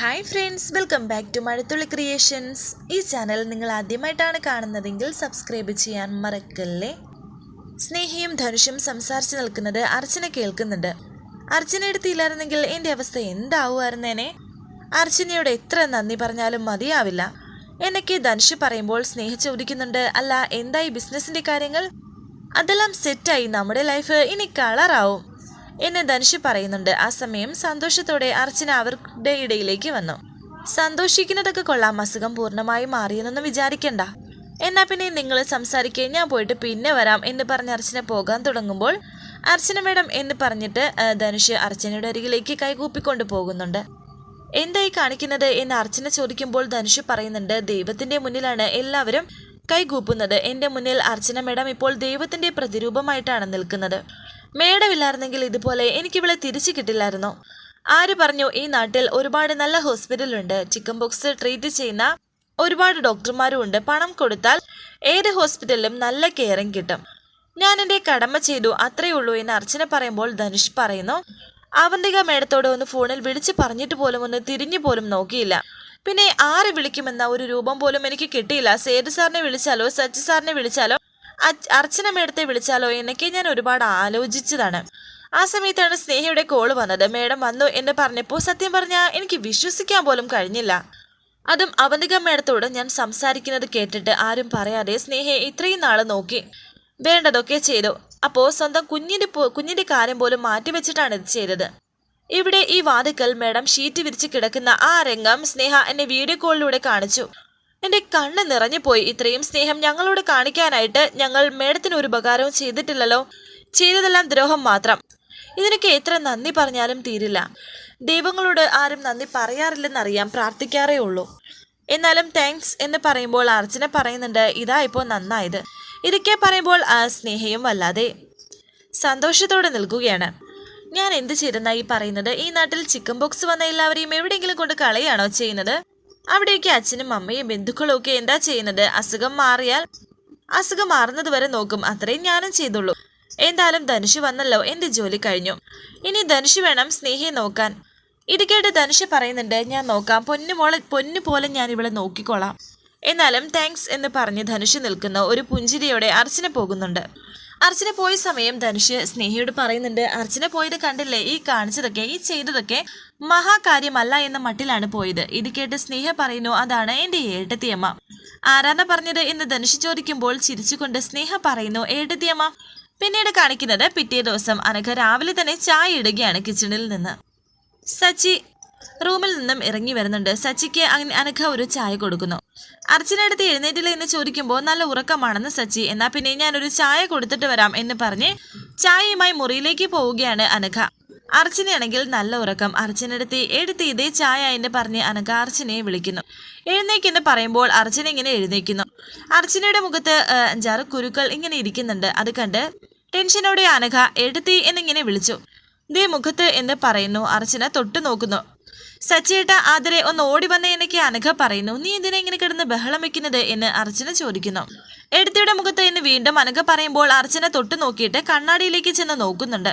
Hi friends welcome back to Mazhathulli creations ഈ channel നിങ്ങൾ ആദ്യമായിട്ടാണ് കാണുന്നതെങ്കിൽ സബ്സ്ക്രൈബ് ചെയ്യാൻ മറക്കല്ലേ? സ്നേഹിയും ധനുഷും സംസാരിച്ച് നിൽക്കുന്നത് അർച്ചന കേൾക്കുന്നുണ്ട്. അർച്ചന എടുത്തില്ലായിരുന്നെങ്കിൽ എന്റെ അവസ്ഥ എന്താവുമായിരുന്നേനെ? അർച്ചനയോട് എത്ര നന്ദി പറഞ്ഞാലും മതിയാവില്ല. എന്നൊക്കെ ധനുഷ് പറയുമ്പോൾ സ്നേഹ ചോദിക്കുന്നുണ്ട് അല്ല എന്തായി ബിസിനസ്സിന്റെ കാര്യങ്ങൾ? അതെല്ലാം സെറ്റായി നമ്മുടെ ലൈഫ് ഇനി കളറാവും എന്ന് ധനുഷ് പറയുന്നുണ്ട്. ആ സമയം സന്തോഷത്തോടെ അർച്ചന അവരുടെ ഇടയിലേക്ക് വന്നു. സന്തോഷിക്കുന്നതൊക്കെ കൊള്ളാം. അസുഖം പൂർണമായി മാറിയെന്നൊന്നും വിചാരിക്കണ്ട. എന്നാ പിന്നെ നിങ്ങൾ സംസാരിക്കേ. ഞാൻ പോയിട്ട് പിന്നെ വരാം എന്ന് പറഞ്ഞ് അർച്ചന പോകാൻ തുടങ്ങുമ്പോൾ അർച്ചന മേഡം എന്ന് പറഞ്ഞിട്ട് ധനുഷ് അർച്ചനയുടെ അരികിലേക്ക് കൈകൂപ്പിക്കൊണ്ട് പോകുന്നുണ്ട്. എന്തായി കാണിക്കുന്നത് എന്ന് അർച്ചന ചോദിക്കുമ്പോൾ ധനുഷ് പറയുന്നുണ്ട് ദൈവത്തിന്റെ മുന്നിലാണ് എല്ലാവരും കൈകൂപ്പുന്നത് എന്റെ മുന്നിൽ അർച്ചന മേഡം ഇപ്പോൾ ദൈവത്തിന്റെ പ്രതിരൂപമായിട്ടാണ് നിൽക്കുന്നത്. മേഡമില്ലായിരുന്നെങ്കിൽ ഇതുപോലെ എനിക്കിവളെ തിരിച്ചു കിട്ടില്ലായിരുന്നു? ആര് പറഞ്ഞു ഈ നാട്ടിൽ ഒരുപാട് നല്ല ഹോസ്പിറ്റൽ ഉണ്ട്? ചിക്കൻ ബോക്സ് ട്രീറ്റ് ചെയ്യുന്ന ഒരുപാട് ഡോക്ടർമാരും ഉണ്ട്. പണം കൊടുത്താൽ ഏത് ഹോസ്പിറ്റലിലും നല്ല കെയറിങ് കിട്ടും. ഞാൻ എന്റെ കടമ ചെയ്തു അത്രയേ ഉള്ളൂ എന്ന് അർച്ചന പറയുമ്പോൾ ധനുഷ് പറയുന്നു അവന്തിക മേഡത്തോട് ഒന്ന് ഫോണിൽ വിളിച്ച് പറഞ്ഞിട്ട് പോലും ഒന്ന് തിരിഞ്ഞു പോലും നോക്കിയില്ല. പിന്നെ ആരെ വിളിക്കുമെന്ന ഒരു രൂപം പോലും എനിക്ക് കിട്ടിയില്ല. സേതു സാറിനെ വിളിച്ചാലോ സച്ചി സാറിനെ വിളിച്ചാലോ അർച്ചന മേഡത്തെ വിളിച്ചാലോ എന്നൊക്കെ ഞാൻ ഒരുപാട് ആലോചിച്ചതാണ്. ആ സമയത്താണ് സ്നേഹയുടെ കോൾ വന്നത്. മേഡം വന്നു എന്ന് പറഞ്ഞപ്പോൾ സത്യം പറഞ്ഞാൽ എനിക്ക് വിശ്വസിക്കാൻ പോലും കഴിഞ്ഞില്ല. അതും അവന്തിക മേഡത്തോട് ഞാൻ സംസാരിക്കുന്നത് കേട്ടിട്ട് ആരും പറയാതെ സ്നേഹയെ ഇത്രയും നാൾ നോക്കി വേണ്ടതൊക്കെ ചെയ്തു. അപ്പോൾ സ്വന്തം കുഞ്ഞിന്റെ കുഞ്ഞിന്റെ കാര്യം പോലും മാറ്റിവെച്ചിട്ടാണ് ഇത് ചെയ്തത്. ഇവിടെ ഈ വാതിക്കൽ മേഡം ഷീറ്റ് വിരിച്ച് കിടക്കുന്ന ആ രംഗം സ്നേഹ എന്നെ വീഡിയോ കോളിലൂടെ കാണിച്ചു. എന്റെ കണ്ണ് നിറഞ്ഞുപോയി. ഇത്രയും സ്നേഹം ഞങ്ങളോട് കാണിക്കാനായിട്ട് ഞങ്ങൾ മേഡത്തിന് ഒരു ഉപകാരവും ചെയ്തിട്ടില്ലല്ലോ. ചെയ്തതെല്ലാം ദ്രോഹം മാത്രം. ഇതിനൊക്കെ എത്ര നന്ദി പറഞ്ഞാലും തീരില്ല. ദൈവങ്ങളോട് ആരും നന്ദി പറയാറില്ലെന്നറിയാം പ്രാർത്ഥിക്കാറേ ഉള്ളൂ. എന്നാലും താങ്ക്സ് എന്ന് പറയുമ്പോൾ അർച്ചന പറയുന്നുണ്ട് ഇതാ ഇപ്പോൾ നന്നായത്. ഇതൊക്കെ പറയുമ്പോൾ സ്നേഹയും വല്ലാതെ സന്തോഷത്തോടെ നിൽക്കുകയാണ്. ഞാൻ എന്ത് ചെയ്തെന്നായി പറയുന്നത്? ഈ നാട്ടിൽ ചിക്കൻ ബോക്സ് വന്ന എല്ലാവരെയും എവിടെയെങ്കിലും കൊണ്ട് കളയാണോ ചെയ്യുന്നത്? അവിടെയൊക്കെ അച്ഛനും അമ്മയും ബന്ധുക്കളും ഒക്കെ എന്താ ചെയ്യുന്നത്? അസുഖം മാറിയാൽ അസുഖം മാറുന്നത് വരെ നോക്കും. അത്രയും ഞാനും ചെയ്തുള്ളൂ. എന്തായാലും ധനുഷ് വന്നല്ലോ. എന്റെ ജോലി കഴിഞ്ഞു. ഇനി ധനുഷ് വേണം സ്നേഹിയെ നോക്കാൻ. ഇത് കേട്ട് ധനുഷ് പറയുന്നുണ്ട് ഞാൻ നോക്കാം. പൊന്നു മോളെ പൊന്നു പോലെ ഞാൻ ഇവളെ നോക്കിക്കോളാം. എന്നാലും താങ്ക്സ് എന്ന് പറഞ്ഞ് ധനുഷ് നിൽക്കുന്ന ഒരു പുഞ്ചിരിയോടെ അർച്ചന പോകുന്നുണ്ട്. അർച്ചന പോയ സമയം ധനുഷ് സ്നേഹിയോട് പറയുന്നുണ്ട് അർച്ചന പോയത് കണ്ടില്ലേ? ഈ കാണിച്ചതൊക്കെ ഈ ചെയ്തതൊക്കെ മഹാകാര്യമല്ല എന്ന മട്ടിലാണ് പോയത്. ഇത് കേട്ട് സ്നേഹ പറയുന്നു അതാണ് എന്റെ ഏട്ടത്തിയമ്മ. ആരാന്ന പറഞ്ഞത് എന്ന് ധനുഷ് ചോദിക്കുമ്പോൾ ചിരിച്ചുകൊണ്ട് സ്നേഹ പറയുന്നു ഏട്ടത്തിയമ്മ. പിന്നീട് കാണിക്കുന്നത് പിറ്റേ ദിവസം അനഘ രാവിലെ തന്നെ ചായ ഇടുകയാണ് കിച്ചണിൽ നിന്ന്. സച്ചി റൂമിൽ നിന്നും ഇറങ്ങി വരുന്നുണ്ട്. സച്ചിക്ക് അന- അനഘ ഒരു ചായ കൊടുക്കുന്നു. അർച്ചന അടുത്ത് എഴുന്നേറ്റില്ല എന്ന് ചോദിക്കുമ്പോൾ നല്ല ഉറക്കമാണെന്ന് സച്ചി. എന്നാ പിന്നെ ഞാൻ ഒരു ചായ കൊടുത്തിട്ട് വരാം എന്ന് പറഞ്ഞ് ചായയുമായി മുറിയിലേക്ക് പോവുകയാണ് അനഘ. അർച്ചനയാണെങ്കിൽ നല്ല ഉറക്കം. അർച്ചനടുത്ത് എടുത്ത് ഇതേ ചായ എന്ന് പറഞ്ഞ് അനഘ അർച്ചനയെ വിളിക്കുന്നു. എഴുന്നേക്കെന്ന് പറയുമ്പോൾ അർച്ചന ഇങ്ങനെ എഴുന്നേക്കുന്നു. അർച്ചനയുടെ മുഖത്ത് അഞ്ചാറ് കുരുക്കൾ ഇങ്ങനെ ഇരിക്കുന്നുണ്ട്. അത് കണ്ട് ടെൻഷനോടെ അനഘ എടുത്തി എന്നിങ്ങനെ വിളിച്ചു. ദേ മുഖത്ത് എന്ന് പറയുന്നു. അർച്ചന തൊട്ടു നോക്കുന്നു. സച്ചേട്ട ആദരെ ഒന്ന് ഓടി വന്ന എനിക്ക് അനഘ പറയുന്നു. നീ എന്തിനെ ഇങ്ങനെ കിടന്ന് ബഹളം വെക്കുന്നത് എന്ന് അർച്ചന ചോദിക്കുന്നു. എടുത്തിയുടെ മുഖത്ത് എന്ന് വീണ്ടും അനഘ പറയുമ്പോൾ അർച്ചന തൊട്ടു നോക്കിയിട്ട് കണ്ണാടിയിലേക്ക് ചെന്ന് നോക്കുന്നുണ്ട്.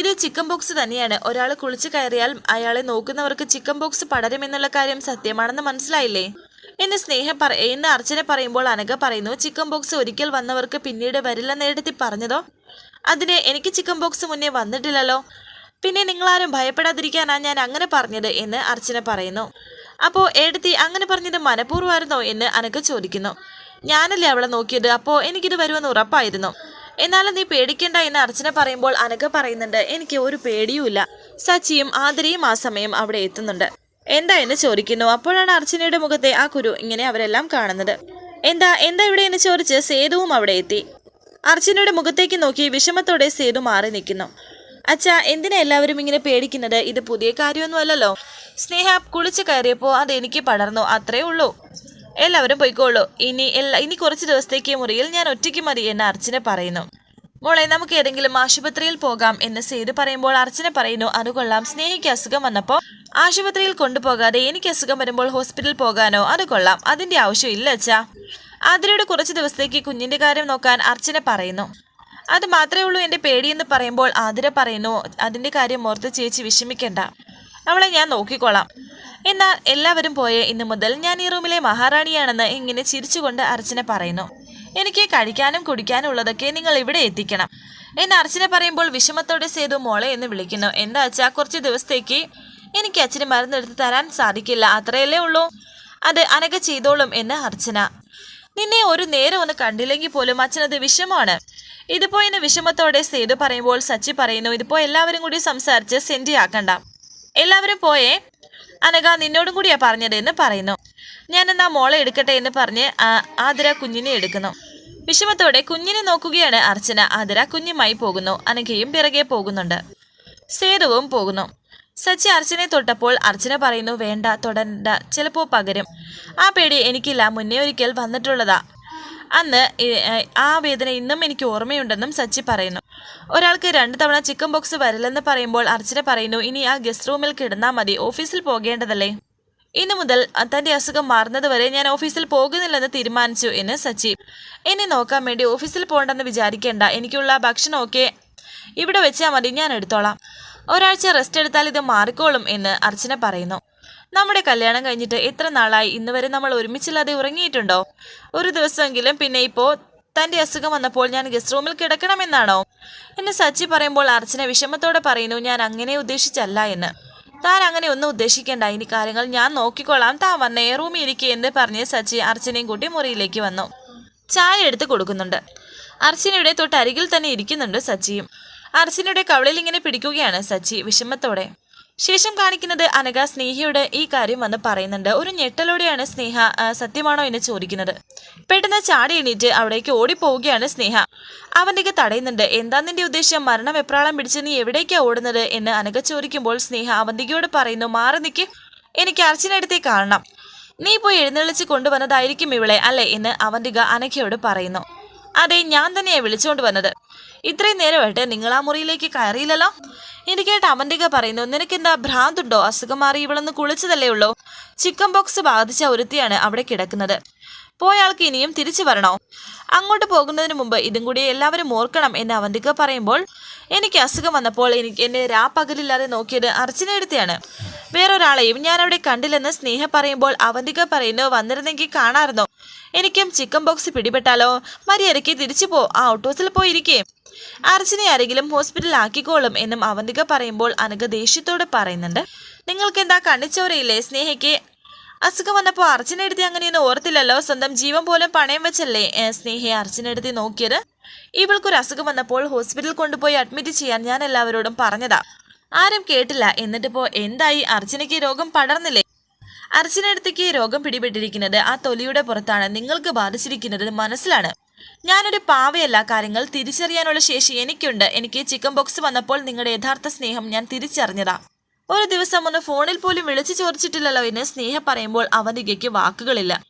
ഇത് ചിക്കൻ ബോക്സ് തന്നെയാണ്. ഒരാൾ കുളിച്ചു കയറിയാൽ അയാളെ നോക്കുന്നവർക്ക് ചിക്കൻ ബോക്സ് പടരുമെന്നുള്ള കാര്യം സത്യമാണെന്ന് മനസ്സിലായില്ലേ? എന്ന് സ്നേഹ പറ എന്ന് അർച്ചന പറയുമ്പോൾ അനഘ പറയുന്നു ചിക്കൻ ബോക്സ് ഒരിക്കൽ വന്നവർക്ക് പിന്നീട് വരില്ല എടുത്തി പറഞ്ഞതോ? അതിന് എനിക്ക് ചിക്കൻ ബോക്സ് മുന്നേ വന്നിട്ടില്ലല്ലോ. പിന്നെ നിങ്ങളാരും ഭയപ്പെടാതിരിക്കാനാണ് ഞാൻ അങ്ങനെ പറഞ്ഞത് എന്ന് അർച്ചന പറയുന്നു. അപ്പോൾ എടുത്തി അങ്ങനെ പറഞ്ഞത് മനഃപൂർവമായിരുന്നോ എന്ന് അനക്ക് ചോദിക്കുന്നു. ഞാനല്ലേ അവളെ നോക്കിയത്? അപ്പോൾ എനിക്കിത് വരുമെന്ന് ഉറപ്പായിരുന്നു. എന്നാലും നീ പേടിക്കണ്ട എന്ന് അർച്ചന പറയുമ്പോൾ അനക്ക് പറയുന്നുണ്ട് എനിക്ക് ഒരു പേടിയുമില്ല. സച്ചിയും ആദരയും ആ സമയം അവിടെ എത്തുന്നുണ്ട്. എന്താ? എന്ന് ചോദിക്കുന്നു. അപ്പോഴാണ് അർച്ചനയുടെ മുഖത്തെ ആ കുരു ഇങ്ങനെ അവരെല്ലാം കാണുന്നത്. എന്താ? എന്താ ഇവിടെ? എന്ന് ചോദിച്ച് സേതുവും അവിടെ എത്തി. അർച്ചനയുടെ മുഖത്തേക്ക് നോക്കി വിഷമത്തോടെ സേതു മാറി നിൽക്കുന്നു. അച്ഛാ എന്തിനാ എല്ലാവരും ഇങ്ങനെ പേടിക്കുന്നത്? ഇത് പുതിയ കാര്യമൊന്നുമല്ലല്ലോ. സ്നേഹ കുളിച്ചു കയറിയപ്പോൾ അത് എനിക്ക് പടർന്നു. അത്രേ ഉള്ളൂ. എല്ലാവരും പോയിക്കോളൂ. ഇനി എല്ലാ ഇനി കുറച്ച് ദിവസത്തേക്ക് മുറിയിൽ ഞാൻ ഒറ്റയ്ക്ക് മതി എന്ന് അർച്ചന പറയുന്നു. മോളെ നമുക്ക് ഏതെങ്കിലും ആശുപത്രിയിൽ പോകാം എന്ന് സേതു പറയുമ്പോൾ അർച്ചന പറയുന്നു അത് കൊള്ളാം. സ്നേഹിക്ക് അസുഖം വന്നപ്പോൾ ആശുപത്രിയിൽ കൊണ്ടുപോകാതെ എനിക്ക് അസുഖം വരുമ്പോൾ ഹോസ്പിറ്റലിൽ പോകാനോ? അത് കൊള്ളാം. അതിന്റെ ആവശ്യമില്ല അച്ഛാ. ആതിരയുടെ കുറച്ച് ദിവസത്തേക്ക് കുഞ്ഞിന്റെ കാര്യം നോക്കാൻ അർച്ചന പറയുന്നു. അത് മാത്രമേ ഉള്ളൂ എന്റെ പേടിയെന്ന് പറയുമ്പോൾ ആതിര പറയുന്നു അതിന്റെ കാര്യം ഓർത്ത് ചേച്ചി വിഷമിക്കണ്ട. അവളെ ഞാൻ നോക്കിക്കോളാം. എന്നാൽ എല്ലാവരും പോയ ഇന്നു മുതൽ ഞാൻ ഈ റൂമിലെ മഹാറാണിയാണെന്ന് ഇങ്ങനെ ചിരിച്ചുകൊണ്ട് അർച്ചന പറയുന്നു. എനിക്ക് കഴിക്കാനും കുടിക്കാനും ഉള്ളതൊക്കെ നിങ്ങൾ ഇവിടെ എത്തിക്കണം. എന്ന് അർച്ചന പറയുമ്പോൾ വിഷമത്തോടെ സേതു മോളെ എന്ന് വിളിക്കുന്നു. എന്താ അച്ഛാ കുറച്ച് ദിവസത്തേക്ക് എനിക്ക് അച്ഛന് മരുന്നെടുത്ത് തരാൻ സാധിക്കില്ല അത്രയല്ലേ ഉള്ളൂ? അത് അനക ചെയ്തോളും എന്ന് അർച്ചന നിന്നെ ഒരു നേരം ഒന്ന് കണ്ടില്ലെങ്കിൽ പോലും അച്ഛനത് വിഷമമാണ്. ഇതിപ്പോ ഇന്ന് വിഷമത്തോടെ സേതു പറയുമ്പോൾ സച്ചി പറയുന്നു ഇതിപ്പോ എല്ലാവരും കൂടി സംസാരിച്ച് സെന്റി ആക്കണ്ട. എല്ലാവരും പോയേ. അനക നിന്നോടും കൂടിയാ പറഞ്ഞത് എന്ന് പറയുന്നു. ഞാൻ എന്നാ മോളെ എടുക്കട്ടെ എന്ന് പറഞ്ഞ് ആതിര കുഞ്ഞിനെ എടുക്കുന്നു. വിഷമത്തോടെ കുഞ്ഞിനെ നോക്കുകയാണ് അർച്ചന. ആതിര കുഞ്ഞുമായി പോകുന്നു. അനഘയും പിറകെ പോകുന്നുണ്ട്. സേതുവും പോകുന്നു. സച്ചി അർച്ചനെ തൊട്ടപ്പോൾ അർച്ചന പറയുന്നു വേണ്ട തൊടണ്ട. ചിലപ്പോ പകരും. ആ പേടി എനിക്കില്ല. മുന്നേ ഒരിക്കൽ വന്നിട്ടുള്ളതാ. അന്ന് ആ വേദന ഇന്നും എനിക്ക് ഓർമ്മയുണ്ടെന്നും സച്ചി പറയുന്നു. ഒരാൾക്ക് രണ്ടു തവണ ചിക്കൻ ബോക്സ് വരില്ലെന്ന് പറയുമ്പോൾ അർച്ചന പറയുന്നു ഇനി ആ ഗസ്റ്റ് റൂമിൽ കിടന്നാൽ മതി. ഓഫീസിൽ പോകേണ്ടതല്ലേ? ഇന്നു മുതൽ തന്റെ അസുഖം മാറുന്നതുവരെ ഞാൻ ഓഫീസിൽ പോകുന്നില്ലെന്ന് തീരുമാനിച്ചു എന്ന് സച്ചി. എന്നെ നോക്കാൻ വേണ്ടി ഓഫീസിൽ പോകണ്ടെന്ന് വിചാരിക്കേണ്ട. എനിക്കുള്ള ഭക്ഷണമൊക്കെ ഇവിടെ വെച്ചാൽ മതി. ഞാൻ എടുത്തോളാം. ഒരാഴ്ച റെസ്റ്റ് എടുത്താൽ ഇത് മാറിക്കോളും എന്ന് അർച്ചന പറയുന്നു. നമ്മുടെ കല്യാണം കഴിഞ്ഞിട്ട് എത്ര നാളായി? ഇന്ന് വരെ നമ്മൾ ഒരുമിച്ചില്ലാതെ ഉറങ്ങിയിട്ടുണ്ടോ? ഒരു ദിവസമെങ്കിലും പിന്നെ ഇപ്പോൾ തന്റെ അസുഖം വന്നപ്പോൾ ഞാൻ ഗസ്റ്റ് റൂമിൽ കിടക്കണമെന്നാണോ? എന്ന് സച്ചി പറയുമ്പോൾ അർച്ചന വിഷമത്തോടെ പറയുന്നു ഞാൻ അങ്ങനെ ഉദ്ദേശിച്ചല്ല എന്ന്. താൻ അങ്ങനെ ഒന്നും ഉദ്ദേശിക്കേണ്ട. ഇനി കാര്യങ്ങൾ ഞാൻ നോക്കിക്കൊള്ളാം താൻ വന്നേ റൂമിൽ ഇരിക്കുക എന്ന് പറഞ്ഞ് സച്ചി അർച്ചനയും കൂട്ടി മുറിയിലേക്ക് വന്നു. ചായ എടുത്ത് കൊടുക്കുന്നുണ്ട്. അർച്ചനയുടെ തൊട്ടരികിൽ തന്നെ ഇരിക്കുന്നുണ്ട് സച്ചിയും. അർച്ചനയുടെ കവളിൽ ഇങ്ങനെ പിടിക്കുകയാണ് സച്ചി വിഷമത്തോടെ. ശേഷം കാണിക്കുന്നത് അനഘ സ്നേഹയോട് ഈ കാര്യം വന്ന് പറയുന്നുണ്ട്. ഒരു ഞെട്ടലോടെയാണ് സ്നേഹ സത്യമാണോ എന്ന് ചോദിക്കുന്നത്. പെട്ടെന്ന് ചാടി എണീറ്റ് അവിടേക്ക് ഓടിപ്പോവുകയാണ് സ്നേഹ. അവന്റെ തടയുന്നുണ്ട്. എന്താ നിന്റെ ഉദ്ദേശം? മരണം എപ്രാളം പിടിച്ച് നീ എവിടേക്കാ ഓടുന്നത്? എന്ന് അനഘ ചോദിക്കുമ്പോൾ സ്നേഹ അവന്തികയോട് പറയുന്നു മാറി നിൽക്ക് എനിക്ക് അർച്ചനടുത്തേ കാണണം. നീ പോയി എഴുന്നള്ളിച്ച് കൊണ്ടുവന്നതായിരിക്കും ഇവളെ അല്ലേ? എന്ന് അവന്തിക അനഘയോട് പറയുന്നു. അതെ ഞാൻ തന്നെയാണ് വിളിച്ചുകൊണ്ട് വന്നത്. ഇത്രയും നേരമായിട്ട് നിങ്ങൾ ആ മുറിയിലേക്ക് കയറിയില്ലല്ലോ? എനിക്ക് അവന്റെ പറയുന്നു നിനക്കെന്താ ഭ്രാന്തുണ്ടോ? അസുഖം മാറി ഇവളൊന്ന് കുളിച്ചതല്ലേ ഉള്ളൂ? ചിക്കൻ ബോക്സ് ബാധിച്ച ഒരുത്തിയാണ് അവിടെ കിടക്കുന്നത്. പോയ ആൾക്ക് ഇനിയും തിരിച്ചു വരണോ? അങ്ങോട്ട് പോകുന്നതിന് മുമ്പ് ഇതും കൂടി എല്ലാവരും ഓർക്കണം എന്ന് അവന്തിക പറയുമ്പോൾ എനിക്ക് അസുഖം വന്നപ്പോൾ എനിക്ക് എന്നെ രാപ്പകലില്ലാതെ നോക്കിയത് അർച്ചന എടുത്തിയാണ്. വേറൊരാളെയും ഞാൻ അവിടെ കണ്ടില്ലെന്ന് സ്നേഹ പറയുമ്പോൾ അവന്തിക പറയുന്നു വന്നിരുന്നെങ്കിൽ കാണാറുന്നോ എനിക്കും ചിക്കൻ ബോക്സ് പിടിപെട്ടാലോ? മര്യാദയ്ക്ക് തിരിച്ചു പോ ആ ഓട്ടോസിൽ പോയിരിക്കേ. അർച്ചനെ ആരെങ്കിലും ഹോസ്പിറ്റലിൽ ആക്കിക്കോളും എന്നും അവന്തിക പറയുമ്പോൾ അനഘ ദേഷ്യത്തോട് പറയുന്നുണ്ട്. നിങ്ങൾക്ക് എന്താ കണ്ണിച്ചോരയില്ലേ സ്നേഹയ്ക്ക്? അസുഖം വന്നപ്പോൾ അർച്ചന എടുത്തി അങ്ങനെയൊന്നും ഓർത്തില്ലല്ലോ. സ്വന്തം ജീവൻ പോലും പണയം വെച്ചല്ലേ സ്നേഹയെ അർച്ചന നോക്കിയത്? ഇവൾക്കൊരു അസുഖം വന്നപ്പോൾ ഹോസ്പിറ്റലിൽ കൊണ്ടുപോയി അഡ്മിറ്റ് ചെയ്യാൻ ഞാൻ എല്ലാവരോടും പറഞ്ഞതാ. ആരും കേട്ടില്ല. എന്നിട്ടിപ്പോ എന്തായി? അർച്ചനയ്ക്ക് രോഗം പടർന്നില്ലേ? അർച്ചനടുത്തേക്ക് രോഗം പിടിപെട്ടിരിക്കുന്നത് ആ തൊലിയുടെ പുറത്താണ്. നിങ്ങൾക്ക് ബാധിച്ചിരിക്കുന്നത് മനസ്സിലാണ്. ഞാനൊരു പാവയല്ല. കാര്യങ്ങൾ തിരിച്ചറിയാനുള്ള ശേഷി എനിക്കുണ്ട്. എനിക്ക് ചിക്കൻ ബോക്സ് വന്നപ്പോൾ നിങ്ങളുടെ യഥാർത്ഥ സ്നേഹം ഞാൻ തിരിച്ചറിഞ്ഞതാ. ഒരു ദിവസം ഒന്ന് ഫോണിൽ പോലും വിളിച്ചു ചോദിച്ചിട്ടില്ലല്ലോ എന്ന് സ്നേഹ പറയുമ്പോൾ അവനികയ്ക്ക് വാക്കുകളില്ല.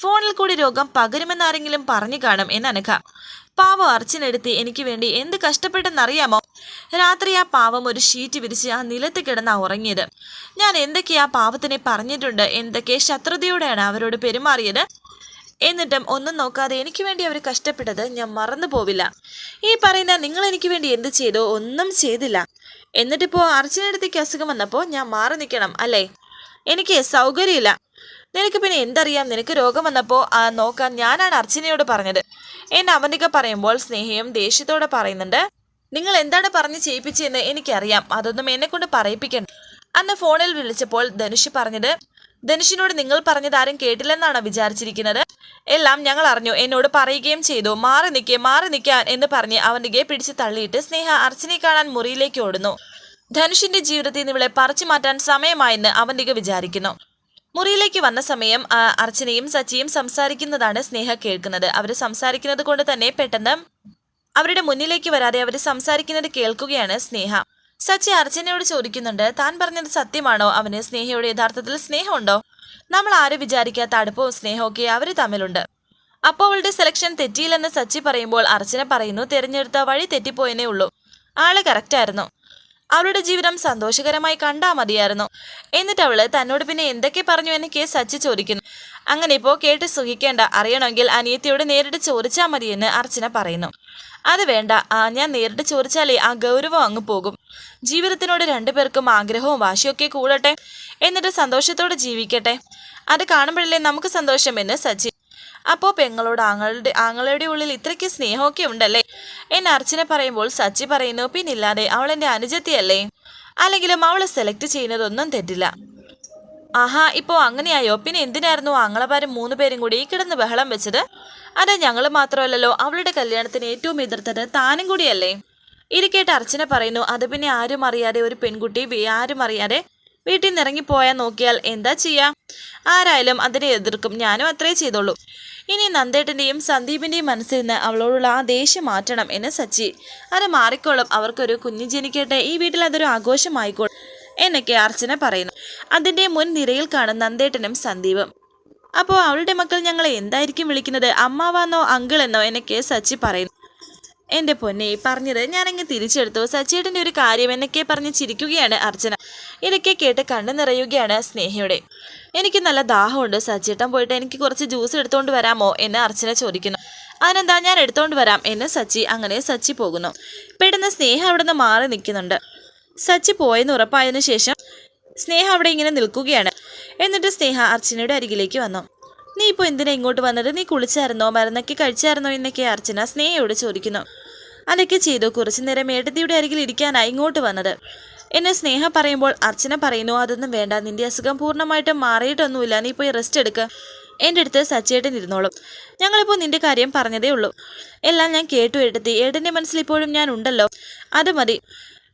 ഫോണിൽ കൂടി രോഗം പകരുമെന്നാരെങ്കിലും പറഞ്ഞു കാണും എന്ന് അനഘ. പാവം അർച്ചനെടുത്ത് എനിക്ക് വേണ്ടി എന്ത് കഷ്ടപ്പെട്ടെന്നറിയാമോ? രാത്രി ആ പാവം ഒരു ഷീറ്റ് വിരിച്ച് ആ നിലത്ത് കിടന്നാ ഉറങ്ങിയത്. ഞാൻ എന്തൊക്കെയാ പാവത്തിനെ പറഞ്ഞിട്ടുണ്ട്? എന്തൊക്കെ ശത്രുതയോടെയാണ് അവരോട് പെരുമാറിയത്? എന്നിട്ടും ഒന്നും നോക്കാതെ എനിക്ക് വേണ്ടി അവർ കഷ്ടപ്പെട്ടത് ഞാൻ മറന്നു പോവില്ല. ഈ പറയുന്ന നിങ്ങൾ എനിക്ക് വേണ്ടി എന്ത് ചെയ്തോ ഒന്നും ചെയ്തില്ല. എന്നിട്ടിപ്പോ അർച്ചനടുത്തേക്ക് അസുഖം വന്നപ്പോൾ ഞാൻ മാറി നിൽക്കണം അല്ലേ? എനിക്ക് സൗകര്യമില്ല. നിനക്ക് പിന്നെ എന്തറിയാം? നിനക്ക് രോഗം വന്നപ്പോൾ നോക്കാൻ ഞാനാണ് അർച്ചനയോട് പറഞ്ഞത്. എന്നെ അവനിക പറയുമ്പോൾ സ്നേഹയും ദേഷ്യത്തോടെ പറയുന്നുണ്ട് നിങ്ങൾ എന്താണ് പറഞ്ഞ് ചെയ്യിപ്പിച്ചതെന്ന് എനിക്കറിയാം. അതൊന്നും എന്നെ കൊണ്ട് പറയിപ്പിക്കണം അന്ന് ഫോണിൽ വിളിച്ചപ്പോൾ ധനുഷ് പറഞ്ഞത് ധനുഷിനോട് നിങ്ങൾ പറഞ്ഞത് ആരും കേട്ടില്ലെന്നാണോ വിചാരിച്ചിരിക്കുന്നത്? എല്ലാം ഞങ്ങൾ അറിഞ്ഞു. എന്നോട് പറയുകയും ചെയ്തു. മാറി നിൽക്കേ മാറി നിൽക്കാൻ എന്ന് പറഞ്ഞ് അവന്റെ പിടിച്ച് തള്ളിയിട്ട് സ്നേഹ അർച്ചനെ കാണാൻ മുറിയിലേക്ക് ഓടുന്നു. ധനുഷിന്റെ ജീവിതത്തിൽ നിന്ന് ഇവളെ പറിച്ചു മാറ്റാൻ സമയമായെന്ന് അവന്റെ വിചാരിക്കുന്നു. മുറിയിലേക്ക് വന്ന സമയം അർച്ചനയും സച്ചിയും സംസാരിക്കുന്നതാണ് സ്നേഹ കേൾക്കുന്നത്. അവർ സംസാരിക്കുന്നത് കൊണ്ട് തന്നെ പെട്ടെന്ന് അവരുടെ മുന്നിലേക്ക് വരാതെ അവർ സംസാരിക്കുന്നത് കേൾക്കുകയാണ് സ്നേഹ. സച്ചി അർച്ചനയോട് ചോദിക്കുന്നുണ്ട് താൻ പറഞ്ഞത് സത്യമാണോ? അവന് സ്നേഹയോട് യഥാർത്ഥത്തിൽ സ്നേഹമുണ്ടോ? നമ്മൾ ആരും വിചാരിക്കാത്ത അടുപ്പവും സ്നേഹമൊക്കെ അവർ തമ്മിലുണ്ട്. അപ്പോൾ അവളുടെ സെലക്ഷൻ തെറ്റിയില്ലെന്ന് സച്ചി പറയുമ്പോൾ അർച്ചന പറയുന്നു തിരഞ്ഞെടുത്ത വഴി തെറ്റിപ്പോയെന്നേ ഉള്ളൂ. ആൾ കറക്റ്റ് ആയിരുന്നു. അവളുടെ ജീവിതം സന്തോഷകരമായി കണ്ടാ മതിയായിരുന്നു. എന്നിട്ട് അവൾ തന്നോട് പിന്നെ എന്തൊക്കെ പറഞ്ഞു എന്ന് കെ സച്ചി ചോദിക്കുന്നു. അങ്ങനെ ഇപ്പോ കേട്ട് സുഖിക്കേണ്ട. അറിയണമെങ്കിൽ അനിയത്തിയോട് നേരിട്ട് ചോദിച്ചാൽ മതിയെന്ന് അർച്ചന പറയുന്നു. അത് വേണ്ട. ആ ഞാൻ നേരിട്ട് ചോദിച്ചാലേ ആ ഗൗരവം അങ്ങ് പോകും. ജീവിതത്തിനോട് രണ്ടുപേർക്കും ആഗ്രഹവും വാശിയൊക്കെ കൂടട്ടെ. എന്നിട്ട് സന്തോഷത്തോടെ ജീവിക്കട്ടെ. അത് കാണുമ്പോഴല്ലേ നമുക്ക് സന്തോഷം എന്ന് സച്ചി അപ്പോൾ പെങ്ങളോട് ആങ്ങളുടെ ആങ്ങളുടെ ഉള്ളിൽ ഇത്രയ്ക്ക് സ്നേഹമൊക്കെ ഉണ്ടല്ലേ? എന്ന് അർച്ചന പറയുമ്പോൾ സച്ചി പറയുന്നു പിന്നില്ലാതെ അവൾ എന്റെ അനുജത്തിയല്ലേ? അല്ലെങ്കിലും അവളെ സെലക്ട് ചെയ്യുന്നതൊന്നും തെറ്റില്ല. ആഹാ ഇപ്പോൾ അങ്ങനെയായോ? പിന്നെ എന്തിനായിരുന്നു ആങ്ങളമാരും മൂന്ന് പേരും കൂടി കിടന്ന് ബഹളം വെച്ചത്? അതെ ഞങ്ങൾ മാത്രമല്ലല്ലോ അവളുടെ കല്യാണത്തിന് ഏറ്റവും എതിർത്തത് താനും കൂടിയല്ലേ? ഇരിക്കേട്ട് അർച്ചന പറയുന്നു അത് പിന്നെ ആരും അറിയാതെ ഒരു പെൺകുട്ടി ആരും അറിയാതെ വീട്ടിൽ നിന്ന് ഇറങ്ങിപ്പോയാൽ നോക്കിയാൽ എന്താ ചെയ്യാ? ആരായാലും അതിനെ എതിർക്കും. ഞാനും അത്രേ ചെയ്തോളൂ ഇനി നന്ദേട്ടന്റെയും സന്ദീപിന്റെയും മനസ്സിൽ നിന്ന് അവളോടുള്ള ആ ദേഷ്യം മാറ്റണം എന്ന് സച്ചി. അത് മാറിക്കോളും. അവർക്കൊരു കുഞ്ഞു ജനിക്കട്ടെ. ഈ വീട്ടിൽ അതൊരു ആഘോഷമായിക്കോളും എന്നൊക്കെ അർച്ചന പറയുന്നു. അതിന്റെ മുൻ നിരയിൽ കാണും നന്ദേട്ടനും സന്ദീപും. അപ്പോൾ അവളുടെ മക്കൾ ഞങ്ങളെ എന്തായിരിക്കും വിളിക്കുന്നത്? അമ്മാവാന്നോ അങ്കിൾ എന്നോ എന്നൊക്കെ സച്ചി പറയുന്നു. എന്റെ പൊന്നെ പറഞ്ഞത് ഞാനങ്ങ് തിരിച്ചെടുത്തു. സച്ചിയേട്ടന്റെ ഒരു കാര്യം എന്നൊക്കെ പറഞ്ഞ് ചിരിക്കുകയാണ് അർച്ചന. ഇതൊക്കെ കേട്ട് കണ്ണു നിറയുകയാണ് സ്നേഹയുടെ. എനിക്ക് നല്ല ദാഹമുണ്ട് സച്ചിയേട്ടൻ പോയിട്ട് എനിക്ക് കുറച്ച് ജ്യൂസ് എടുത്തുകൊണ്ട് വരാമോ എന്ന് അർച്ചന ചോദിക്കുന്നു. അതിനെന്താ ഞാൻ എടുത്തുകൊണ്ട് വരാം എന്ന് സച്ചി അങ്ങനെ സച്ചി പോകുന്നു. പെട്ടെന്ന് സ്നേഹ അവിടെ നിന്ന് മാറി നിൽക്കുന്നുണ്ട്. സച്ചി പോയെന്ന് ഉറപ്പായതിനു ശേഷം സ്നേഹ അവിടെ ഇങ്ങനെ നിൽക്കുകയാണ്. എന്നിട്ട് സ്നേഹ അർച്ചനയുടെ അരികിലേക്ക് വന്നു. നീ ഇപ്പോൾ എന്തിനാ ഇങ്ങോട്ട് വന്നത്? നീ കുളിച്ചായിരുന്നോ? മരുന്നൊക്കെ കഴിച്ചായിരുന്നോ? എന്നൊക്കെ അർച്ചന സ്നേഹയോട് ചോദിക്കുന്നു. അതൊക്കെ ചെയ്തു. കുറച്ചു നേരം ഏട്ടത്തിയുടെ അരികിൽ ഇരിക്കാനായി ഇങ്ങോട്ട് വന്നത്. എന്നെ സ്നേഹ പറയുമ്പോൾ അർച്ചന പറയുന്നു അതൊന്നും വേണ്ട നിന്റെ അസുഖം പൂർണമായിട്ടും മാറിയിട്ടൊന്നുമില്ല നീ പോയി റെസ്റ്റ് എടുക്കുക എന്റെ അടുത്ത് സച്ചേട്ടൻ ഇരുന്നോളും. ഞങ്ങളിപ്പോൾ നിന്റെ കാര്യം പറഞ്ഞതേ ഉള്ളൂ. എല്ലാം ഞാൻ കേട്ടു എടുത്തി. ഏട്ടന്റെ മനസ്സിൽ ഇപ്പോഴും ഞാൻ ഉണ്ടല്ലോ. അത് മതി.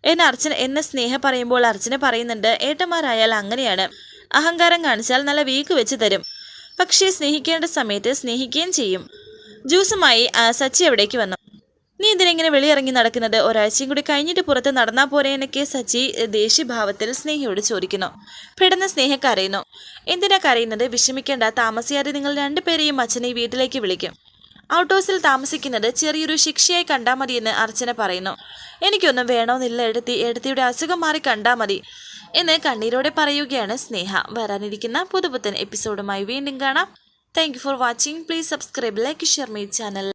എന്നെ അർച്ചന എന്നെ സ്നേഹ പറയുമ്പോൾ അർച്ചന പറയുന്നുണ്ട് ഏട്ടന്മാരായാൽ അങ്ങനെയാണ്. അഹങ്കാരം കാണിച്ചാൽ നല്ല വീക്ക് വെച്ച് തരും. പക്ഷേ സ്നേഹിക്കേണ്ട സമയത്ത് സ്നേഹിക്കുകയും ചെയ്യും. ജ്യൂസുമായി സച്ചി അവിടേക്ക് വന്നു. നീ ഇതിനെങ്ങനെ വെളിയിറങ്ങി നടക്കുന്നത്? ഒരാഴ്ചയും കൂടി കഴിഞ്ഞിട്ട് പുറത്ത് നടന്നാൽ പോരെ എന്നൊക്കെ സച്ചി ദേഷ്യഭാവത്തിൽ സ്നേഹയോട് ചോദിക്കുന്നു. പെട്ടെന്ന് സ്നേഹ കരയുന്നു. എന്തിനാ കരയുന്നത്? വിഷമിക്കേണ്ട. താമസിയാതെ നിങ്ങൾ രണ്ടുപേരെയും അച്ഛനെ വീട്ടിലേക്ക് വിളിക്കും. ഔട്ട് ഹൗസിൽ താമസിക്കുന്നത് ചെറിയൊരു ശിക്ഷയായി കണ്ടാൽ മതിയെന്ന് അർച്ചന പറയുന്നു. എനിക്കൊന്നും വേണമെന്നില്ല എടുത്തി എടുത്തിയുടെ അസുഖം മാറി കണ്ടാൽ മതി എന്ന് കണ്ണീരോടെ പറയുകയാണ് സ്നേഹ. വരാനിരിക്കുന്ന പുതുപുത്തൻ എപ്പിസോഡുമായി വീണ്ടും കാണാം. Thank for watching please subscribe like share my channel